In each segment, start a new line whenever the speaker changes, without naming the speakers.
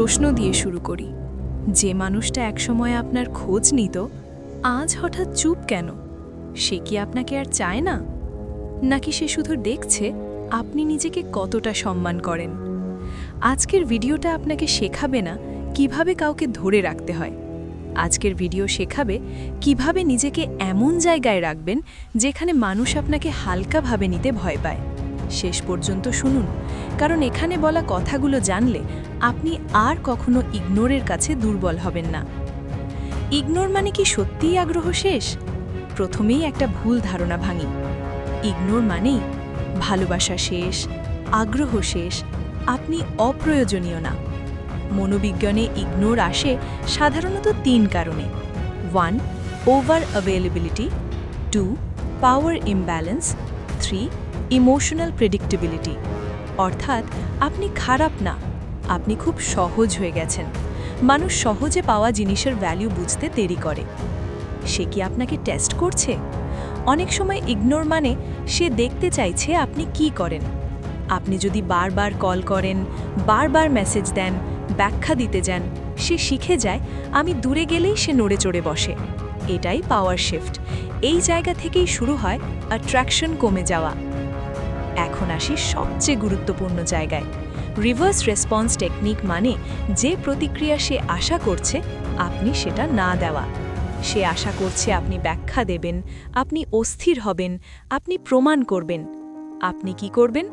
প্রশ্ন দিয়ে শুরু করি। যে মানুষটা একসময় আপনার খোঁজ নিত, আজ হঠাৎ চুপ কেন? সে কি আপনাকে আর চায় না? নাকি সে শুধু দেখছে আপনি নিজেকে কতটা সম্মান করেন? আজকের ভিডিওটা আপনাকে শেখাবে না কীভাবে কাউকে ধরে রাখতে হয়। আজকের ভিডিও শেখাবে কীভাবে নিজেকে এমন জায়গায় রাখবেন যেখানে মানুষ আপনাকে হালকাভাবে নিতে ভয় পায়। শেষ পর্যন্ত শুনুন। কারণ এখানে বলা কথাগুলো জানলে আপনি আর কখনো ইগনোরের কাছে দুর্বল হবেন না। ইগনোর মানে কি সত্যিই আগ্রহ শেষ? প্রথমেই একটা ভুল ধারণা ভাঙি। ইগনোর মানেই ভালোবাসা শেষ, আগ্রহ শেষ, আপনি অপ্রয়োজনীয় না। মনোবিজ্ঞানে ইগনোর আসে সাধারণত তিন কারণে। One over availability two, power imbalance. Three emotional predictability অর্থাৎ আপনি খারাপ না, আপনি খুব সহজ হয়ে গেছেন। মানুষ সহজে পাওয়া জিনিসের ভ্যালু বুঝতে দেরি করে। সে কি আপনাকে টেস্ট করছে? অনেক সময় ইগনোর মানে সে দেখতে চাইছে আপনি কি করেন। আপনি যদি বারবার কল করেন, বারবার মেসেজ দেন, ব্যাখ্যা দিতে যান, সে শিখে যায়, আমি দূরে গেলেই সে নড়ে চড়ে বসে। এটাই পাওয়ার শিফট এই জায়গা থেকেই শুরু হয় অ্যাট্রাকশন কমে যাওয়া। এখন আসি সবচেয়ে গুরুত্বপূর্ণ জায়গায়। রিভার্স রেসপন্স টেকনিক মানে যে প্রতিক্রিয়া সে আশা করছে, আপনি সেটা না দেওয়া। সে আশা করছে আপনি ব্যাখ্যা দেবেন, আপনি অস্থির হবেন, আপনি প্রমাণ করবেন। আপনি কি করবেন?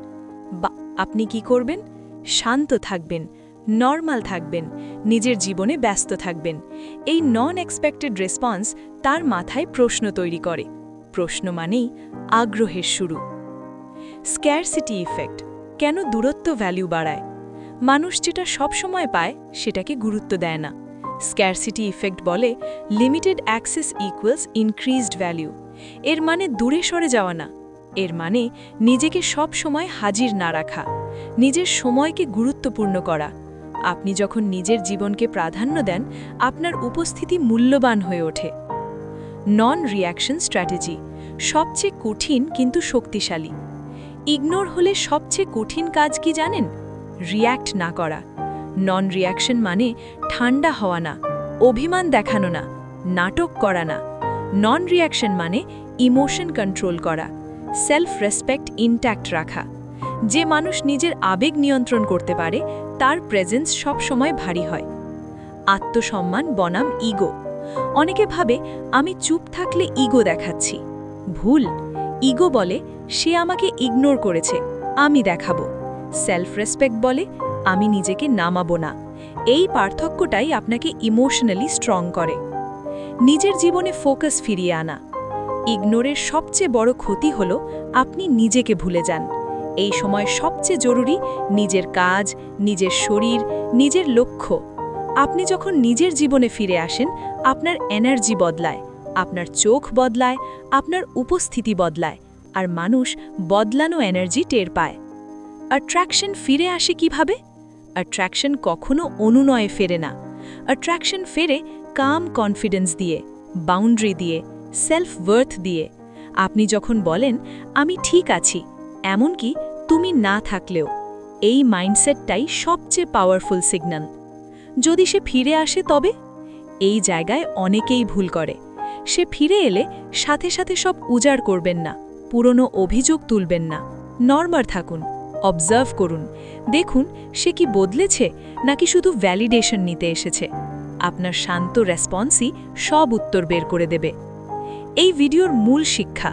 বা, আপনি কি করবেন? শান্ত থাকবেন নর্মাল থাকবেন, নিজের জীবনে ব্যস্ত থাকবেন। এই নন এক্সপেক্টেড রেসপন্স তার মাথায় প্রশ্ন তৈরি করে। প্রশ্ন মানেই আগ্রহের শুরু। Scarcity effect. কেন দূরত্ব ভ্যালু বাড়ায়? মানুষ যেটা সবসময় পায়, সেটাকে গুরুত্ব দেয় না। স্ক্যারসিটি ইফেক্ট বলে limited access equals increased value এর মানে দূরে সরে যাওয়া না। এর মানে নিজেকে সব সময় হাজির না রাখা। নিজের সময়কে গুরুত্বপূর্ণ করা। আপনি যখন নিজের জীবনকে প্রাধান্য দেন, আপনার উপস্থিতি মূল্যবান হয়ে ওঠে। নন রিয়াকশন স্ট্র্যাটেজি সবচেয়ে কঠিন, কিন্তু শক্তিশালী। ইগনোর হলে সবচেয়ে কঠিন কাজ কি জানেন? রিয়্যাক্ট না করা। নন রিয়াকশন মানে ঠান্ডা হওয়া না, অভিমান দেখানো না, নাটক করা না। নন রিয়াকশন মানে ইমোশন কন্ট্রোল করা সেলফ রেসপেক্ট ইনট্যাক্ট রাখা। যে মানুষ নিজের আবেগ নিয়ন্ত্রণ করতে পারে, তার প্রেজেন্স সবসময় ভারী হয়। আত্মসম্মান, বনাম, ইগো। অনেকে ভাবে, আমি চুপ থাকলে ইগো দেখাচ্ছি। ভুল। ইগো বলে, সে আমাকে ইগনোর করেছে, আমি দেখাবো। সেলফ রেসপেক্ট বলে, আমি নিজেকে নামাবো না। এই পার্থক্যটাই আপনাকে ইমোশনালি স্ট্রং করে। নিজের জীবনে ফোকাস ফিরিয়ে আনা। ইগনোরের সবচেয়ে বড় ক্ষতি হল, আপনি নিজেকে ভুলে যান। এই সময় সবচেয়ে জরুরি নিজের কাজ, নিজের শরীর, নিজের লক্ষ্য। আপনি যখন নিজের জীবনে ফিরে আসেন, আপনার এনার্জি বদলায়। আপনার চোখ বদলায়, আপনার উপস্থিতি বদলায়, আর মানুষ বদলানো এনার্জি টের পায়। অ্যাট্রাকশন ফিরে আসে কীভাবে? অ্যাট্রাকশন কখনো অনুনয়ে ফেরে না। অ্যাট্রাকশন ফেরে কাম কনফিডেন্স দিয়ে বাউন্ডারি দিয়ে সেলফ ওয়ার্থ দিয়ে। আপনি যখন বলেন, আমি ঠিক আছি এমনকি তুমি না থাকলেও এই মাইন্ডসেটটাই সবচেয়ে পাওয়ারফুল সিগন্যাল যদি সে ফিরে আসে তবে, এই জায়গায় অনেকেই ভুল করে। সে ফিরে এলে সাথে সাথে সব উজাড় করবেন না, পুরনো অভিযোগ তুলবেন না। নর্মাল থাকুন অবজার্ভ করুন, দেখুন সে কি বদলেছে নাকি শুধু ভ্যালিডেশন নিতে এসেছে। আপনার শান্ত রেসপন্সই সব উত্তর বের করে দেবে। এই ভিডিওর মূল শিক্ষা,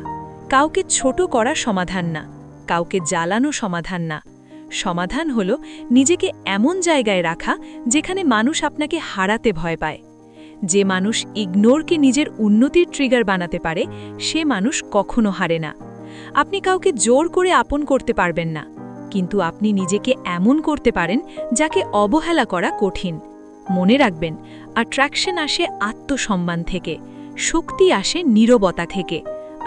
কাউকে ছোট করা সমাধান না, কাউকে জ্বালানো সমাধান না। সমাধান হল নিজেকে এমন জায়গায় রাখা যেখানে মানুষ আপনাকে হারাতে ভয় পায়। যে মানুষ ইগনোরকে নিজের উন্নতির ট্রিগার বানাতে পারে, সে মানুষ কখনো হারে না। আপনি কাউকে জোর করে আপন করতে পারবেন না, কিন্তু আপনি নিজেকে এমন করতে পারেন যাকে অবহেলা করা কঠিন। মনে রাখবেন অ্যাট্রাকশন আসে আত্মসম্মান থেকে, শক্তি আসে নীরবতা থেকে,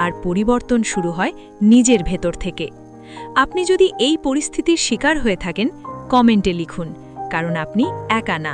আর পরিবর্তন শুরু হয় নিজের ভেতর থেকে। আপনি যদি এই পরিস্থিতির শিকার হয়ে থাকেন, কমেন্টে লিখুন, কারণ আপনি একা না।